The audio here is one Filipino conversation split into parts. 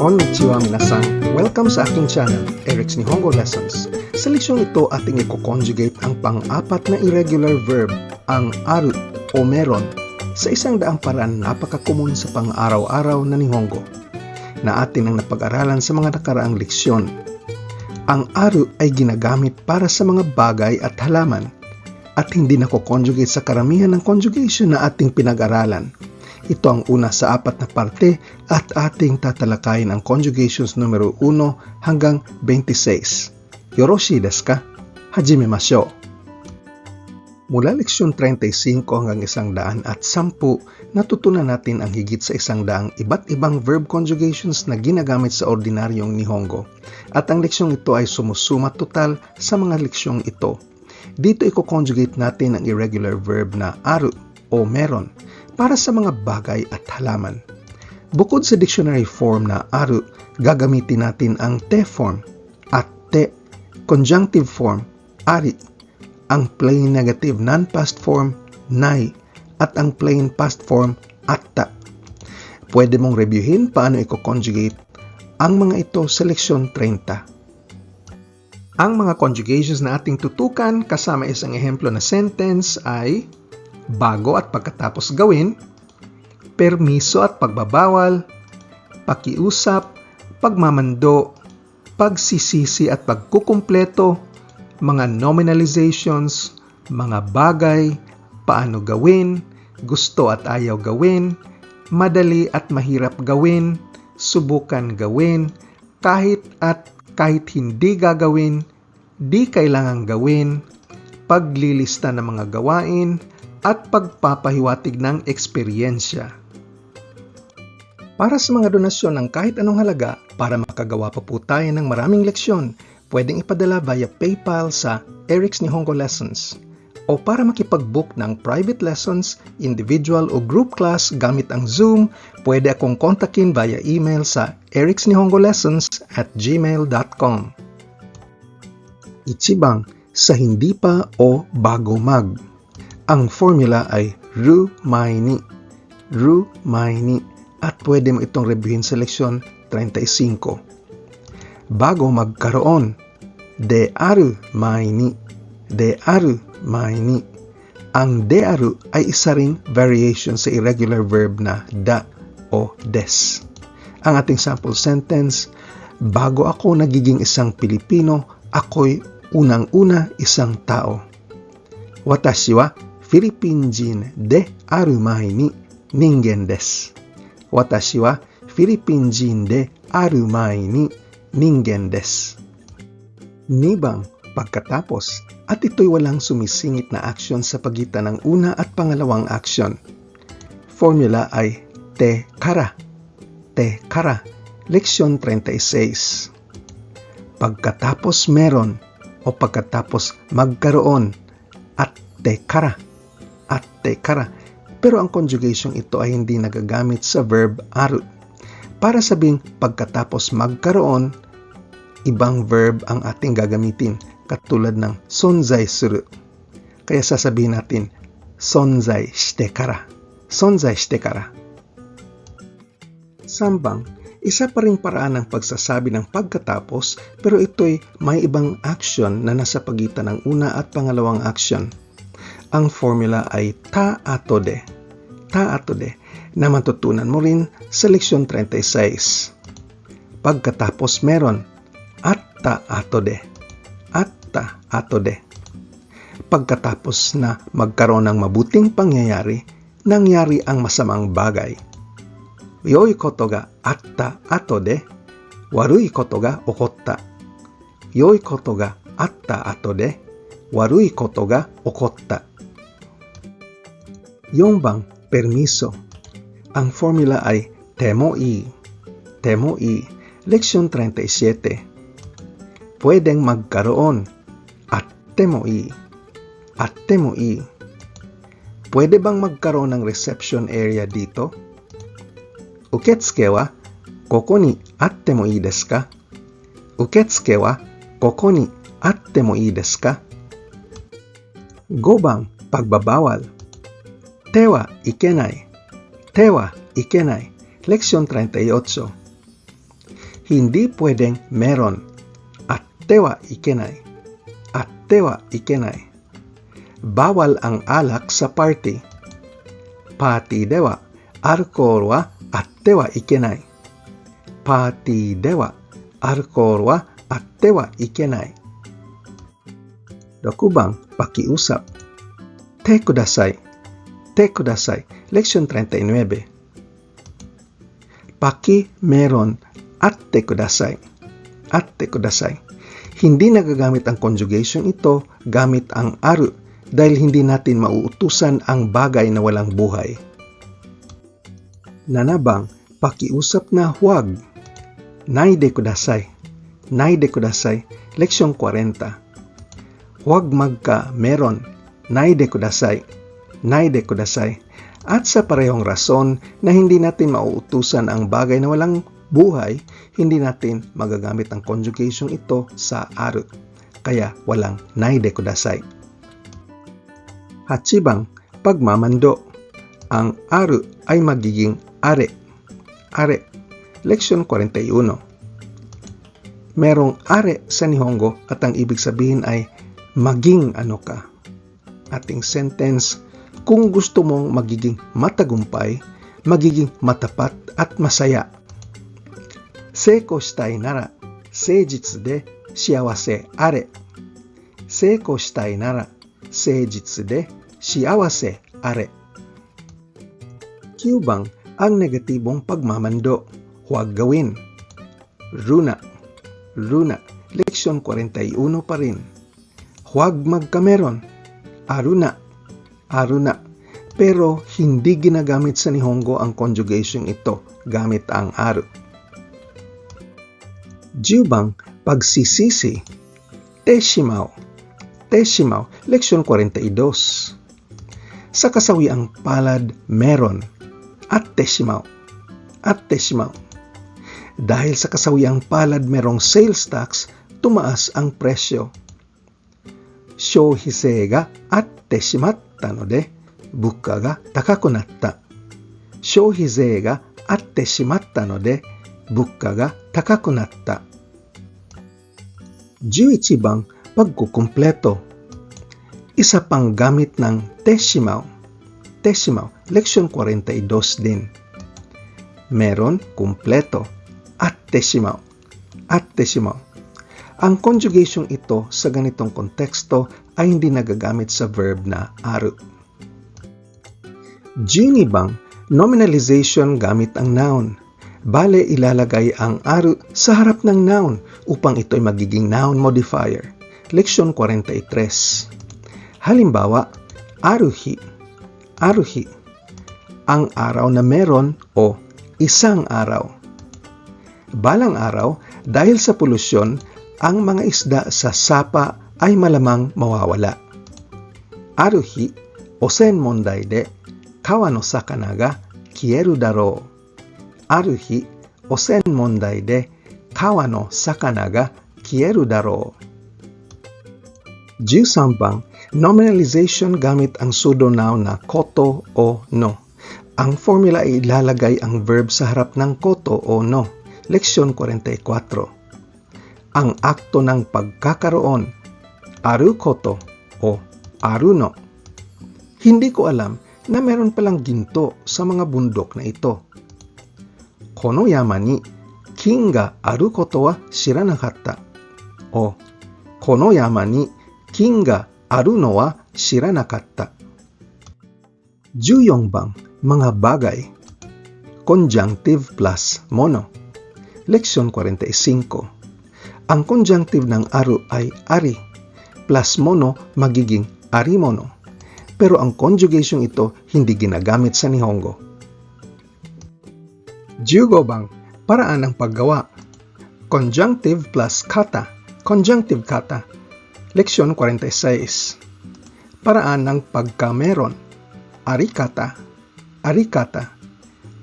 Konnichiwa minasan! Welcome sa aking channel, Eric's Nihongo Lessons. Sa leksyon ito ating i-conjugate ang pang-apat na irregular verb, ang aru o meron, sa isang daang paraan napaka-common sa pang-araw-araw na Nihongo na atin ang napag-aralan sa mga nakaraang leksyon. Ang aru ay ginagamit para sa mga bagay at halaman at hindi nako-conjugate sa karamihan ng conjugation na ating pinag-aralan. Ito ang una sa apat na parte at ating tatalakayin ang conjugations numero 1 hanggang 26. Yoroshi desu ka? Hajime mashou. Mula leksyon 35 hanggang 100 at 10, natutunan natin ang higit sa isang daang iba't ibang verb conjugations na ginagamit sa ordinaryong Nihongo. At ang leksyong ito ay sumusuma total sa mga leksyong ito. Dito i-conjugate natin ang irregular verb na aru o meron para sa mga bagay at halaman. Bukod sa dictionary form na aru, gagamitin natin ang te form at te, conjunctive form, ari, ang plain negative non-past form, nai, at ang plain past form, atta. Pwede mong reviewin paano i-conjugate ang mga ito sa leksyon 30. Ang mga conjugations na ating tutukan kasama isang ehemplo na sentence ay bago at pagkatapos gawin, permiso at pagbabawal, pakiusap, pagmamando, pagsisisi at pagkukumpleto, mga nominalizations, mga bagay, paano gawin, gusto at ayaw gawin, madali at mahirap gawin, subukan gawin, kahit at kahit hindi gagawin, di kailangang gawin, paglilista ng mga gawain, at pagpapahiwatig ng eksperyensya. Para sa mga donasyon ng kahit anong halaga para makagawa pa po tayo ng maraming leksyon, pwedeng ipadala via PayPal sa Eric's Nihongo Lessons o para makipag-book ng private lessons, individual o group class gamit ang Zoom, pwede akong kontakin via email sa ericsnihongolessons at gmail.com. Ichibang sa hindi pa o bago mag. Ang formula ay ru mai ni. Ru mai ni at pwede mo itong reviewin sa leksyon 35. Bago magkaroon, de aru mai ni. De aru mai ni. Ang de aru ay isa ring variation sa irregular verb na da o des. Ang ating sample sentence, bago ako nagiging isang Pilipino, ako'y unang-una isang tao. Watashi wa フィリピン人である前に人間です。私はフィリピン人である前に人間です。Nibang, pagkatapos, at ito'y walang sumisingit na action sa pagitan ng una at pangalawang action. Formula ay te kara. Te kara. Leksyon 36. Pagkatapos meron o pagkatapos magkaroon at te kara at tekara. Pero ang conjugation ito ay hindi nagagamit sa verb aru. Para sabing pagkatapos magkaroon, ibang verb ang ating gagamitin katulad ng sonzai suru. Kaya sasabihin natin sonzai shite kara. Sonzai shite kara. Sambang, isa pa ring paraan ng pagsasabi ng pagkatapos pero ito'y may ibang action na nasa pagitan ng una at pangalawang action ang formula ay ta ato de. Ta ato de na matutunan mo rin sa leksyon 36. Pagkatapos meron at ta ato de. At ta ato de. Pagkatapos na magkaroon ng mabuting pangyayari, nangyari ang masamang bagay. Yoi koto ga atta ato de, warui koto ga okotta. Yoi koto ga atta ato de, warui koto ga okotta. Yung bang permiso. Ang formula ay temo-i. Temo-i. Leksyon 37. Pwedeng magkaroon. At temo-i. At temo-i. Pwede bang magkaroon ng reception area dito? Uketsuke wa koko ni atte mo ii desu ka? Uketsuke wa koko ni atte mo ii desu ka? Gobang pagbabawal. Tewa ikenai. Tewa ikenai. Leksyon 38. hindi pwedeng meron. Atte wa ikenai. Atte wa ikenai. Bawal ang alak sa party. Party dewa, alcohol wa atte wa ikenai. Party dewa, alcohol wa atte wa ikenai. Dokubang, pakiusap. Te kudasai. Te kudasai. Leksyon 39. Paki meron atte kudasai. Atte kudasai. Hindi nagagamit ang conjugation ito gamit ang aru dahil hindi natin mauutusan ang bagay na walang buhay. Nanabang, pakiusap na huwag. Naide kudasai. Naide kudasai. Leksyon 40. Huwag magka meron. Naide kudasai. Naide kudasai. At sa parehong rason na hindi natin mauutusan ang bagay na walang buhay, hindi natin magagamit ang conjugation ito sa aru. Kaya walang naide kudasai. Hachibang, pagmamando. Ang aru ay magiging are. Are. Leksyon 41. Merong are sa Nihongo at ang ibig sabihin ay maging ano ka. Ating sentence, kung gusto mong magiging matagumpay, magiging matapat at masaya. Seiko shitai nara, seijitsu de shiawase are. Seiko shitai nara, seijitsu de shiawase are. Kyubang, ang negatibong pagmamando, huwag gawin. Runa, runa, leksyon 41 pa rin. Huwag magkameron. Aruna, aruna. Pero hindi ginagamit sa Nihongo ang conjugation ito gamit ang aru. Jubang pagsisisi. Teshimao. Teshimao leksyon 42 sa kasawiang palad meron at teshimao. At teshimao. Dahil sa kasawiang palad merong sales tax tumaas ang presyo. Shohisega at ってしまったので物価が高くなった。消費税があってしまったので物価が高くなった。11 bang pagkukumpleto. Isa pang gamit ng decimal. Decimal, leksyon 42 din. Meron, kumpleto. At decimal. At decimal. ang conjugation ito sa ganitong konteksto ay hindi nagagamit sa verb na aru. Genie bang nominalization gamit ang noun. Bale ilalagay ang aru sa harap ng noun upang ito ay magiging noun modifier. Leksyon 43. Halimbawa, aruhi. Aruhi. Ang araw na meron o isang araw. Balang araw, dahil sa polusyon, ang mga isda sa sapa ay malamang mawawala. Aruhi, osen mondai de, kawa no sakana ga kieru daro. Aruhi, osen mondai de, kawa no sakana ga kieru daro. 13 bang, nominalization gamit ang pseudonoun na koto o no. Ang formula ay ilalagay ang verb sa harap ng koto o no. Leksyon 44 ang akto ng pagkakaroon, aru koto o aru no. Hindi ko alam na meron palang ginto sa mga bundok na ito. Kono yama ni kin ga aru koto wa shiranakatta. O kono yama ni kin ga aru no wa shiranakatta. 14 bang mga bagay. Conjunctive plus mono. Leksyon 45 ang conjunctive ng aru ay ari, plus mono magiging arimono. Pero ang conjugation ito hindi ginagamit sa Nihongo. Jugobang, paraan ng paggawa. Conjunctive plus kata, conjunctive kata. Leksyon 46. Paraan ng pagkameron. Arikata, arikata.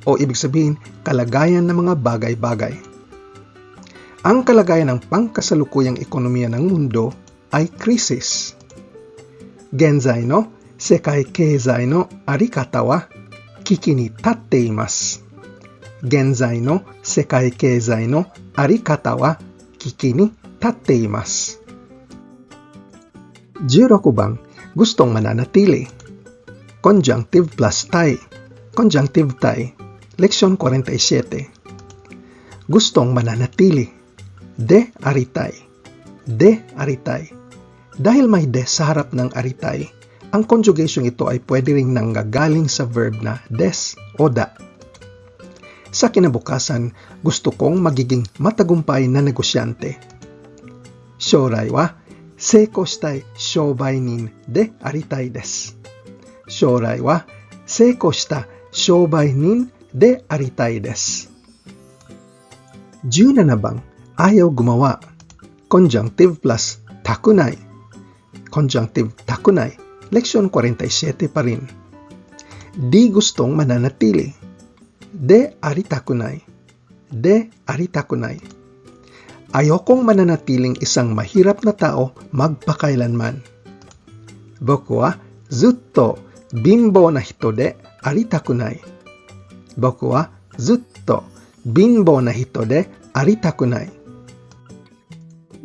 O ibig sabihin, kalagayan ng mga bagay-bagay. Ang kalagayan ng pangkasalukuyang ekonomiya ng mundo ay krisis. Genzai no sekai keizai no arikata wa kiki ni tatte imasu. genzai no sekai keizai no arikata wa kiki ni tatte imasu. 16 bang gustong mananatili. Conjunctive plus tai. Conjunctive tai. Leksyon 47. Gustong mananatili de aritay, de aritay. Dahil may de sa harap ng aritay, ang conjugation ito ay pwede ring nanggagaling sa verb na des o da. Sa kinabukasan, gusto kong magiging matagumpay na negosyante. Shorai wa seiko shitai shoubai nin de aritai desu. Shorai wa seiko shita shoubai nin de aritai desu. Diyo na na bang ayaw gumawa. Conjunctive plus takunay. Conjunctive takunay. Leksyon 47 pa rin. Di gustong mananatili. De aritakunay. De aritakunay. Ayokong mananatiling isang mahirap na tao magpakailanman. Boku wa zutto binbo na hito de aritakunay. Boku wa zutto binbo na hito de aritakunay.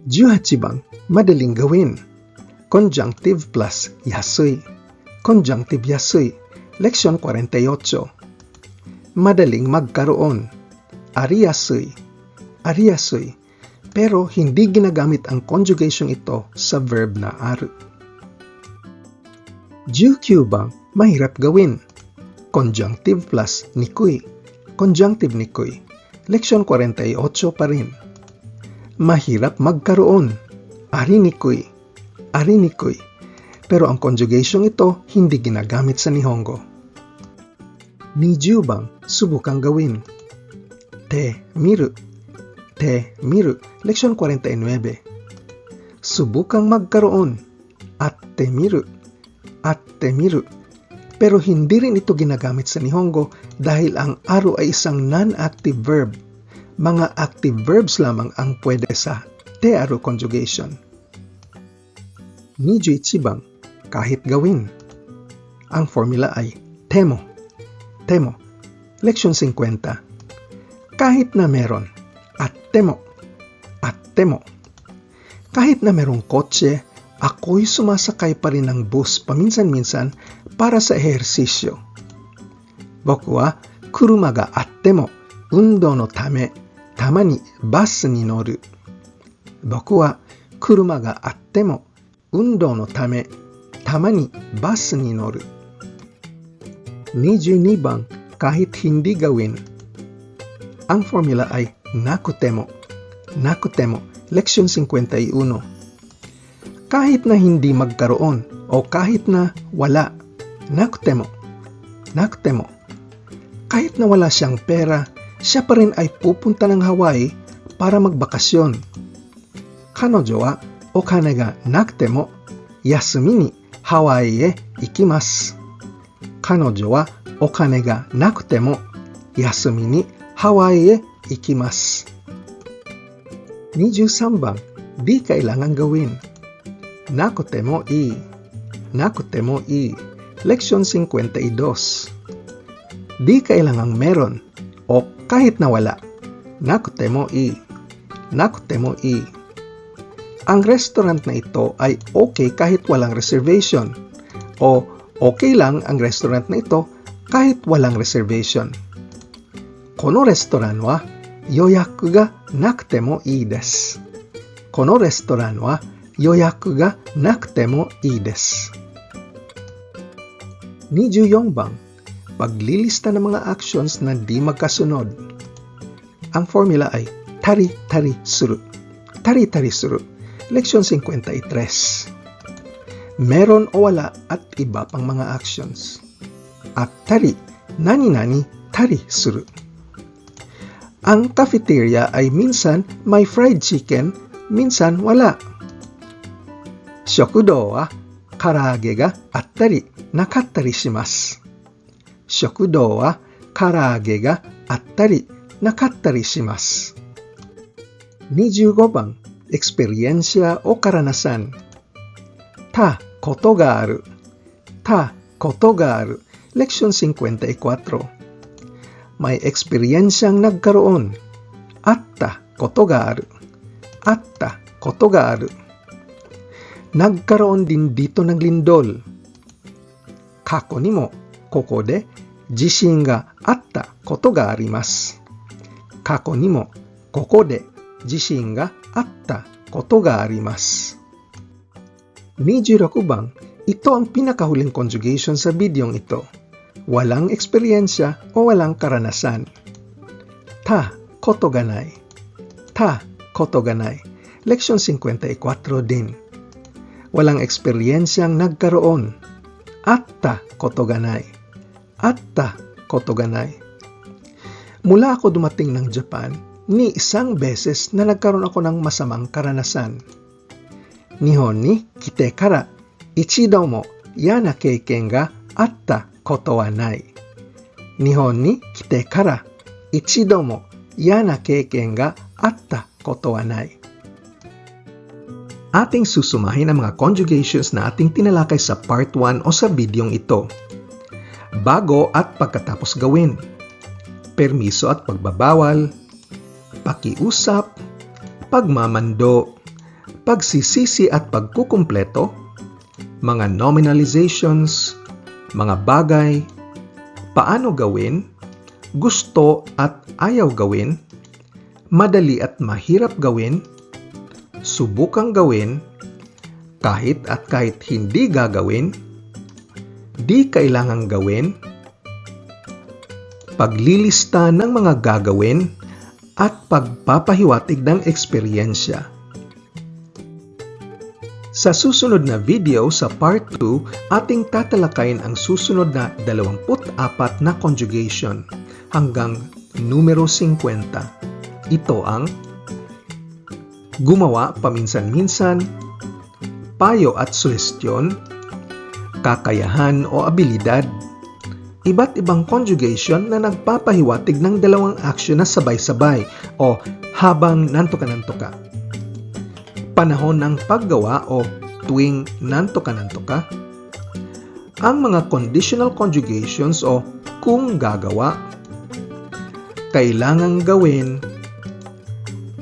18 bang madaling gawin. Conjunctive plus yasui. Conjunctive yasui. Leksyon 48. Madaling magkaroon. Ariyasui. Ariyasui pero hindi ginagamit ang conjugation ito sa verb na aru. GQ bang mahirap gawin? Conjunctive plus nikui. Conjunctive nikui. Leksyon 48 pa rin. Mahirap magkaroon. Ari nikui. Ari nikui. Pero ang conjugation ito hindi ginagamit sa Nihongo. Niju bang subukang gawin? Te miru te miru. Leksyon 49. Subukang magkaroon. At te miru. At te miru. Pero hindi rin ito ginagamit sa Nihongo dahil ang aru ay isang non-active verb. Mga active verbs lamang ang pwede sa te aru conjugation. Niju ichibang, kahit gawin. Ang formula ay temo. Temo. Leksyon 50. Kahit na meron, at temo, at temo. Kahit na merong kotse, ako'y sumasakay pa rin ng bus paminsan-minsan para sa ehersisyo. Boku wa kuruma ga atte mo undo no tame tama ni bus ni noru. Boku wa kuruma ga atte mo undo no tame tama ni bus ni noru. 22 bang kahit hindi gawin. Ang formula ay nakutemo. Nakutemo. Leksyon 51. Kahit na hindi magkaroon o kahit na wala. Nakutemo. Nakutemo. Kahit na wala siyang pera, siya pa rin ay pupunta ng Hawaii para magbakasyon. Kanojo wa okane ga nakute mo yasumi ni Hawaii e ikimasu. Kanojo wa okane ga nakute mo yasumi ni Hawaii e ikimasu. 23番、di kailangan gawin. Nakute mo i. Nakute mo i. Leksyon 52. Di kahit na nawala. Nakutemo i. Nakutemo i. Ang restaurant na ito ay okay kahit walang reservation o okay lang ang restaurant na ito kahit walang reservation. Kono restaurant wa yoyaku ga nakute mo ii desu. Kono restaurant wa yoyaku ga nakute mo ii desu. 24番 paglilista ng mga actions na di magkasunod. Ang formula ay tari-tari suru. Tari-tari suru. Leksyon 53. Meron o wala at iba pang mga actions. At tari, nani-nani, tari suru. Ang cafeteria ay minsan may fried chicken, minsan wala. Shokudo wa karaage ga attari nakattari shimasu. Shokudo wa karaage ga attari nakattari shimasu. 25番、eksperyensya o karanasan. Ta, koto ga aru. Ta, koto ga aru. Leksyon 54. may eksperyensyang nagkaroon. Atta koto ga aru. Atta koto ga aru. Nagkaroon din dito ng lindol. Kako ni mo, koko de, jishin ga atta koto ga arimasu. Kako ni mo, koko de, jishin ga atta koto ga arimasu. Nijiraku bang, ito ang pinakahuling conjugation sa bidyong ito. Walang eksperyensya o walang karanasan. Ta, koto ganay. Ta, koto ganay. Leksyon 54 din. Walang eksperyensyang nagkaroon. Atta, koto ganay. Atta, koto ganay. Mula ako dumating ng Japan, ni isang beses na nagkaroon ako ng masamang karanasan. Nihon ni kite kara ichido mo yana keiken ga atta koto wa nai. Nihon ni kite kara ichido mo yana keiken ga atta koto wa nai. Ating susumahin ang mga conjugations na ating tinalakay sa part 1 o sa bidyong ito. Bago at pagkatapos gawin. Permiso at pagbabawal. Pakiusap. Pagmamando. Pagsisisi at pagkukumpleto. Mga nominalizations. Mga bagay. Paano gawin. Gusto at ayaw gawin. Madali at mahirap gawin subukang gawin, kahit at kahit hindi gagawin, di kailangang gawin, paglilista ng mga gagawin, at pagpapahiwatig ng eksperyensya. Sa susunod na video sa part 2, ating tatalakayin ang susunod na 24 na conjugation hanggang numero 50. Ito ang gumawa paminsan-minsan, payo at suhestyon, kakayahan o abilidad, iba't ibang conjugation na nagpapahiwatig ng dalawang aksyon na sabay-sabay o habang nantoka-nantoka. Panahon ng paggawa o tuwing nantoka-nantoka. Ang mga conditional conjugations o kung gagawa. Kailangang gawin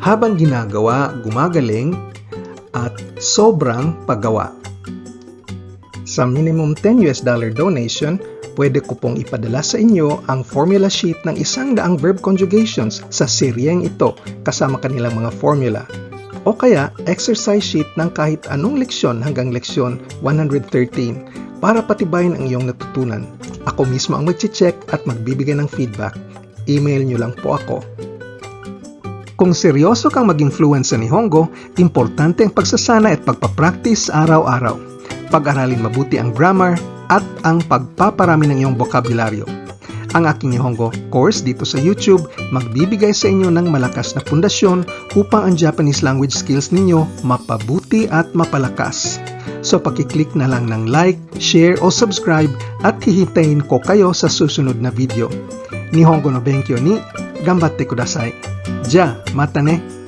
habang ginagawa, gumagaling, at sobrang paggawa. Sa minimum 10 US dollar donation, pwede ko pong ipadala sa inyo ang formula sheet ng isang daang verb conjugations sa seryeng ito kasama kanilang mga formula. O kaya exercise sheet ng kahit anong leksyon hanggang leksyon 113 para patibayin ang iyong natutunan. Ako mismo ang mag-check at magbibigay ng feedback. Email nyo lang po ako kung seryoso kang maging fluent sa Nihongo, importante ang pagsasana at pagpapractice araw-araw pag-aralin mabuti ang grammar at ang pagpaparami ng iyong bokabularyo. Ang aking Nihongo course dito sa YouTube magbibigay sa inyo ng malakas na pundasyon upang ang Japanese language skills ninyo mapabuti at mapalakas. So pakiclick na lang ng like, share o subscribe at hihintayin ko kayo sa susunod na video. Nihongo no benkyo ni, gambatte kudasai. Ja, mata ne!